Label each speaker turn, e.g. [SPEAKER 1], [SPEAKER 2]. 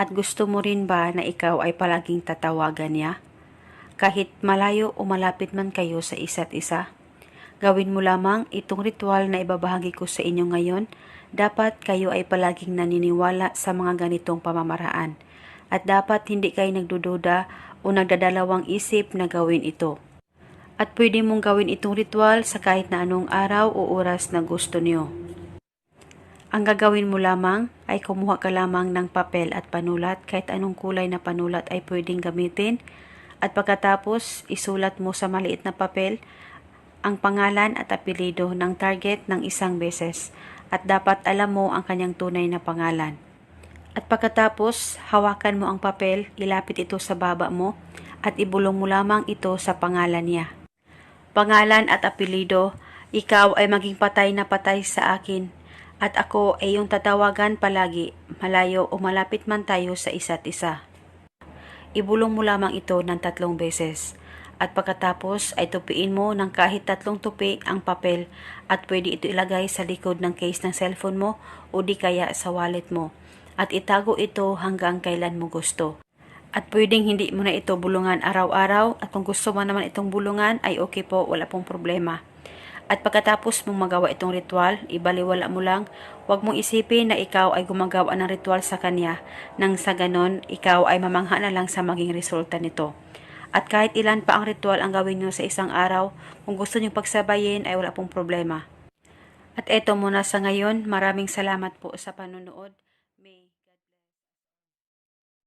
[SPEAKER 1] At gusto mo rin ba na ikaw ay palaging tatawagan niya? Kahit malayo o malapit man kayo sa isa't isa? Gawin mo lamang itong ritual na ibabahagi ko sa inyo ngayon. Dapat kayo ay palaging naniniwala sa mga ganitong pamamaraan. At dapat hindi kayo nagdududa o nagdadalawang isip na gawin ito. At pwede mong gawin itong ritual sa kahit na anong araw o oras na gusto niyo. Ang gagawin mo lamang ay kumuha ka lamang ng papel at panulat kahit anong kulay na panulat ay pwedeng gamitin at pagkatapos isulat mo sa maliit na papel ang pangalan at apelido ng target ng isang beses at dapat alam mo ang kanyang tunay na pangalan. At pagkatapos, hawakan mo ang papel, ilapit ito sa baba mo at ibulong mo lamang ito sa pangalan niya. Pangalan at apelido, ikaw ay maging patay na patay sa akin at ako ay iyong tatawagan palagi, malayo o malapit man tayo sa isa't isa. Ibulong mo lamang ito ng tatlong beses. At pagkatapos ay tupiin mo ng kahit tatlong tupi ang papel at pwede ito ilagay sa likod ng case ng cellphone mo o di kaya sa wallet mo. At itago ito hanggang kailan mo gusto. At pwedeng hindi mo na ito bulungan araw-araw at kung gusto mo naman itong bulungan ay okay po, wala pong problema. At pagkatapos mong magawa itong ritual, ibaliwala mo lang, huwag mong isipin na ikaw ay gumagawa ng ritual sa kanya, nang sa ganon, ikaw ay mamangha na lang sa maging resulta nito. At kahit ilan pa ang ritual ang gawin nyo sa isang araw, kung gusto nyo pagsabayin ay wala pong problema. At eto muna sa ngayon, maraming salamat po sa panonood.